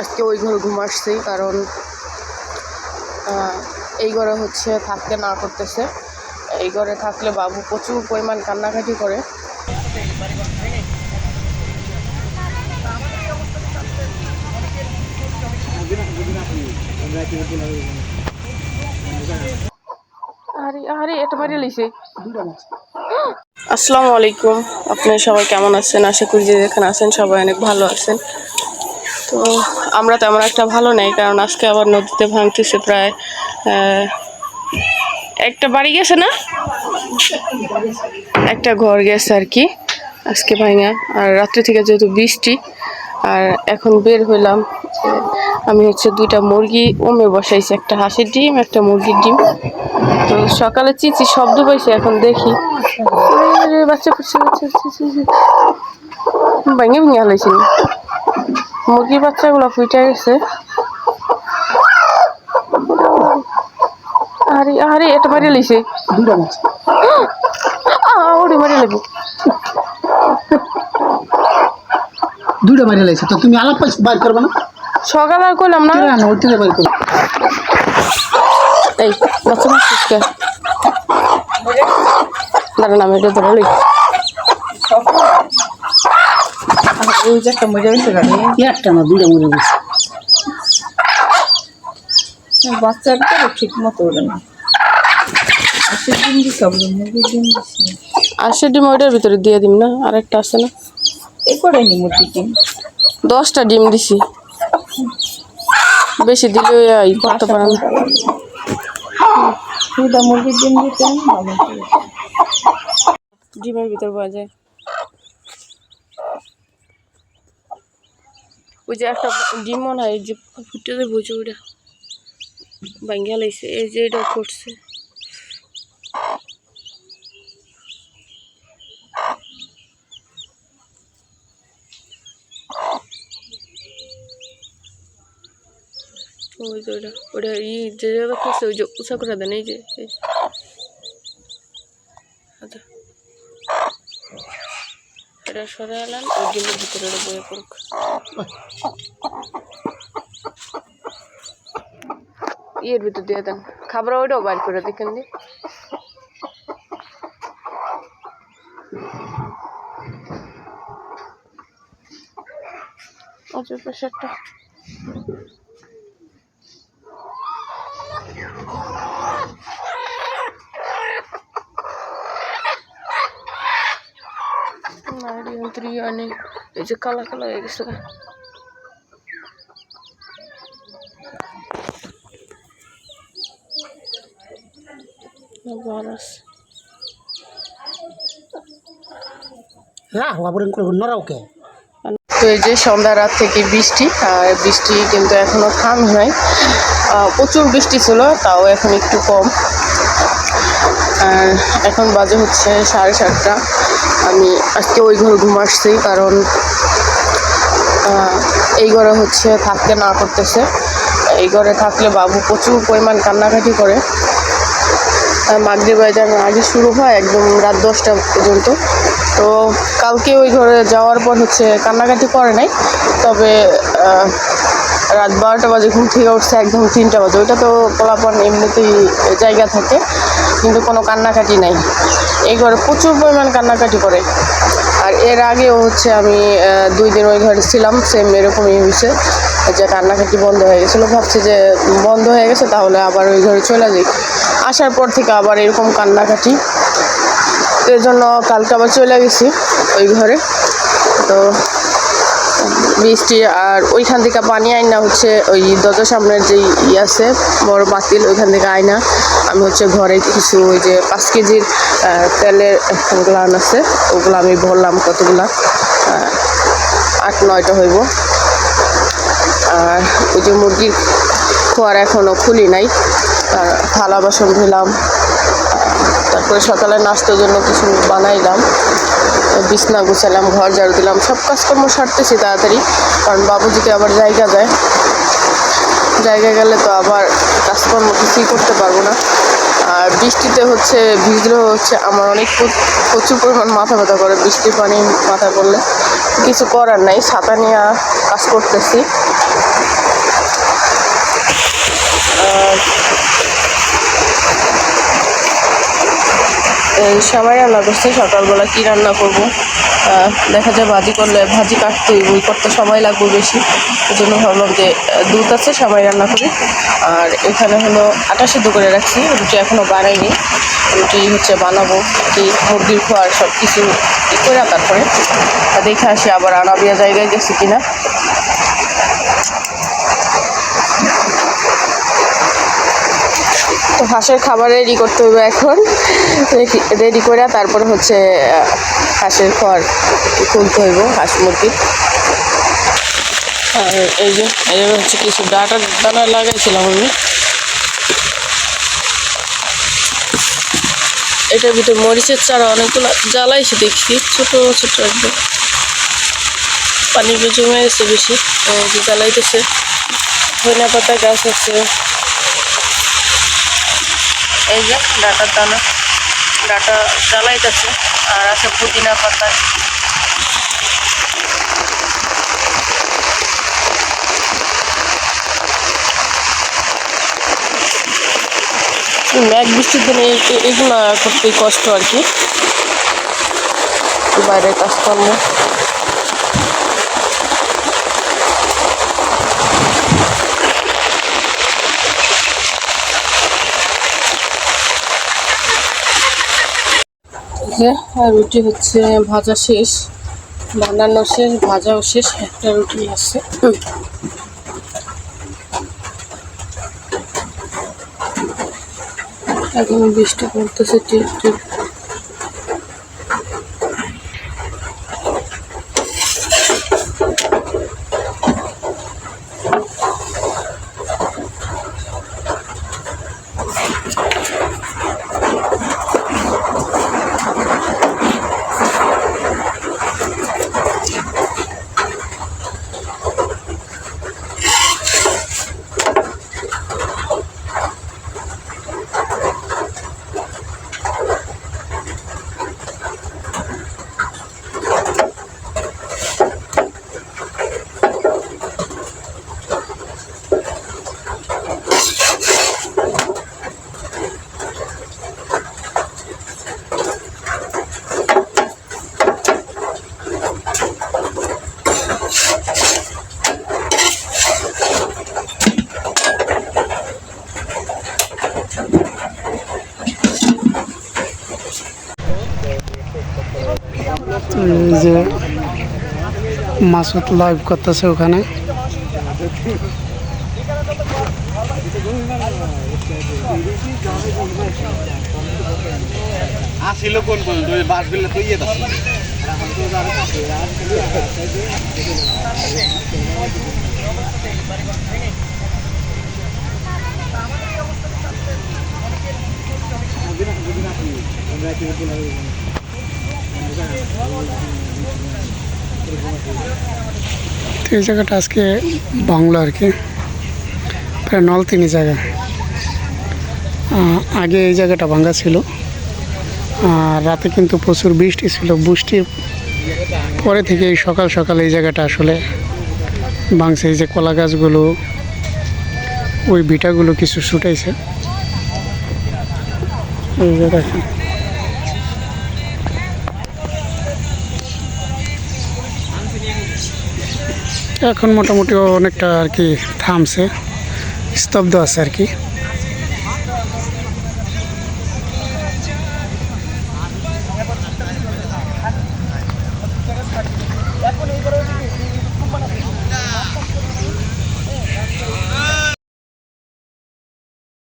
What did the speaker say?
আজকে ওই ঘরে ঘুম আসছি কারণ এই ঘরে হচ্ছে থাকতে না করতেছে। এই ঘরে থাকলে বাবু প্রচুর পরিমাণ কান্নাকাটি করে। আরে আরে লিছে। আসসালামু আলাইকুম। আপনারা সবাই কেমন আছেন? আশা করি যে যেখানে আছেন সবাই অনেক ভালো আছেন। তো আমরা তেমন একটা ভালো নেই, কারণ আজকে আবার নদীতে ভাঙতেছে প্রায় একটা বাড়ি গেছে না? একটা ঘর গেছে আর কি, আজকে ভাঙা। আর রাত্রে থেকে যেহেতু বৃষ্টি, আর এখন বের হইলাম, আমি হচ্ছে দুইটা মুরগি ওমে বসাইছি, একটা হাঁসের ডিম, একটা মুরগির ডিম। তো সকালে চিচি শব্দ পাইছি, এখন দেখি। বাচ্চা চি। ভেঙে ভেঙে হালাইছি। মুরগির বাচ্চাগুলো ফুটে গেছে। আরে আরে এটা মারিয়ে লিছে দুটা মাছ ওরে মারিয়ে লাগবো দুটা বাইরে লাগছে তো তুমি আলাপ পাইছ বাইর করবে না? সকালে আর করলাম না। কেন না ওই থেকে বাইর করবে। এই বাচ্চা কে? দাঁড়ান আমি এটা ধরে লই। ওই যে একটা মজা হয়েছে গাড়ি। একটা না দুটা ঠিক মতো ওরে না। দিছে মুরগির দিছি। আর ডিম ওইটার ভিতরে দিয়ে দিম না আরেকটা আছে না? এ মুরগির ডিম? দশটা ডিম দিছি। বেশি দিলে ই করতে পারে না। দুটা মুরগির ডিম দিতেন ডিমের ভিতর পাওয়া যায়। ওই যে একটা ডিম মনে হয়, যে ফুটে যে বুঝে ওইটা। লাগছে এই যে এটা করছে। যে ওটা ওটা যে ওই যে যে সরে এলাম ওই ভিতরে বয়ে পড়ুক। ইয়ের ভিতর দিয়ে দেন খাবার ওইটাও বাইর করে দেখেন দি? আচ্ছা প্রেশারটা নারী যন্ত্রী অনেক এই যে কালা কালা হয়ে গেছে। তো এই যে সন্ধ্যা রাত থেকে বৃষ্টি আর বৃষ্টি কিন্তু এখনও থাম নাই। আহ, প্রচুর বৃষ্টি ছিল তাও এখন একটু কম। আর এখন বাজে হচ্ছে সাড়ে সাতটা। আমি আজকে ওই ঘরে ঘুম আসছি কারণ এই ঘরে হচ্ছে থাকতে না করতেছে। এই ঘরে থাকলে বাবু প্রচুর পরিমাণ কান্নাকাটি করে। মাগরি বাজার আগে শুরু হয় একদম রাত দশটা পর্যন্ত। তো কালকে ওই ঘরে যাওয়ার পর হচ্ছে কান্নাকাটি করে নাই। তবে রাত বারোটা বাজে, ঘুম থেকে উঠছে একদম তিনটা বাজে। ওইটা তো পোলাপান এমনিতেই জায়গা থাকে, কিন্তু কোনো কান্নাকাটি নাই। এই ঘরে প্রচুর পরিমাণ কান্নাকাটি করে। আর এর আগেও হচ্ছে আমি দুই দিন ওই ঘরে ছিলাম সেম এরকমই হয়েছে। যে কান্নাকাটি বন্ধ হয়ে গেছিল, ভাবছি যে বন্ধ হয়ে গেছে, তাহলে আবার ওই ঘরে চলে যাই। আসার পর থেকে আবার এরকম কান্নাকাটি। এই জন্য কালকে আবার চলে গেছি ওই ঘরে। তো বৃষ্টি আর ওইখান থেকে পানি আইনা হচ্ছে ওই দরজার সামনের যে ই আছে, বড় বাতিল, ওইখান থেকে আইনা। আমি হচ্ছে ঘরে কিছু ওই যে পাঁচ কেজির তেলের গ্লান আছে, ওগুলো আমি ভরলাম কতগুলা আট, নয়টা হইব। আর ওই যে মুরগির খোয়ার এখনও খুলি নাই আর থালা বাসন ধুলাম তারপরে সকালে নাস্তার জন্য কিছু বানাইলাম। বিছনা গুছালাম, ঘর ঝাড়ু দিলাম, সব কাজকর্ম সারতেছি তাড়াতাড়ি, কারণ বাবুজিকে আবার জায়গা যায় জায়গা গেলে তো আবার কাজকর্ম কিছুই করতে পারব না। আর বৃষ্টিতে হচ্ছে, ভিজলেও হচ্ছে, আমার অনেক প্রচুর পরিমাণ মাথা ব্যথা করে, বৃষ্টির পানি মাথা পড়লে। কিছু করার নাই, ছাতা নিয়ে কাজ করতেছি। আর সবাই রান্না করছে সকালবেলা কী রান্না করব? দেখা যায় ভাজি করলে ভাজি কাটতে ওই করতে সময় লাগবে বেশি। ওই জন্য ভাবলাম যে দুধ আছে, সবাই রান্না করি। আর এখানে হলো আটা সিদ্ধ করে রাখছি, রুটি এখনও বানাইনি। রুটি হচ্ছে বানাবো কি মুরগির খোয়ার সব কিছু করে তারপরে। দেখে আসি আবার আনাবিয়া জায়গায় গেছি কিনা। হাঁসের খাবার রেডি করতে হবে এখন। রেডি করে তারপরে হচ্ছে হাঁসের খড় খুলতে হইব, হাঁস মুরগির আর এই যে হচ্ছে কিছু ডাটা দানা লাগাইছিলাম আমি। এটার ভিতরে মরিচের চারা অনেকগুলো জ্বালাইছে দেখছি, ছোট ছোট একদম। পানি জমে গেছে বেশি জ্বালাইতেছে। ধনিয়া পাতা গাছ আছে। এই যে ডাটার দানা, ডাটা জ্বালাইতেছে, আর আছে পুদিনা পাতা। মেঘ বৃষ্টির দিনে এগুলো করতে কষ্ট আর কি। বাইরের কাজকর্ম আর রুটি হচ্ছে ভাজা শেষ। বানানো শেষ, ভাজাও শেষ, একটা রুটি আছে। এখন বৃষ্টি পড়তেছে টিপ টিপ যে মাসুদ লাইভ করতেছে ওখানে। আসিল কোন পর্যন্ত ওই বাসগুলো তো ইয়ে আছে তো এই জায়গাটা আজকে বাংলা আর কি। প্রায় নলতিনি জায়গা। আগে এই জায়গাটা ভাঙ্গা ছিল। আর রাতে কিন্তু প্রচুর বৃষ্টি ছিল। বৃষ্টির পরে থেকে এই সকাল সকাল এই জায়গাটা আসলে ভাঙছে। এই যে কলা গাছগুলো, ওই বিটাগুলো কিছু শুটাইছে এই দেখেন। এখন মোটামুটি অনেকটা আর কি থামছে স্তব্ধ আছে আর কি।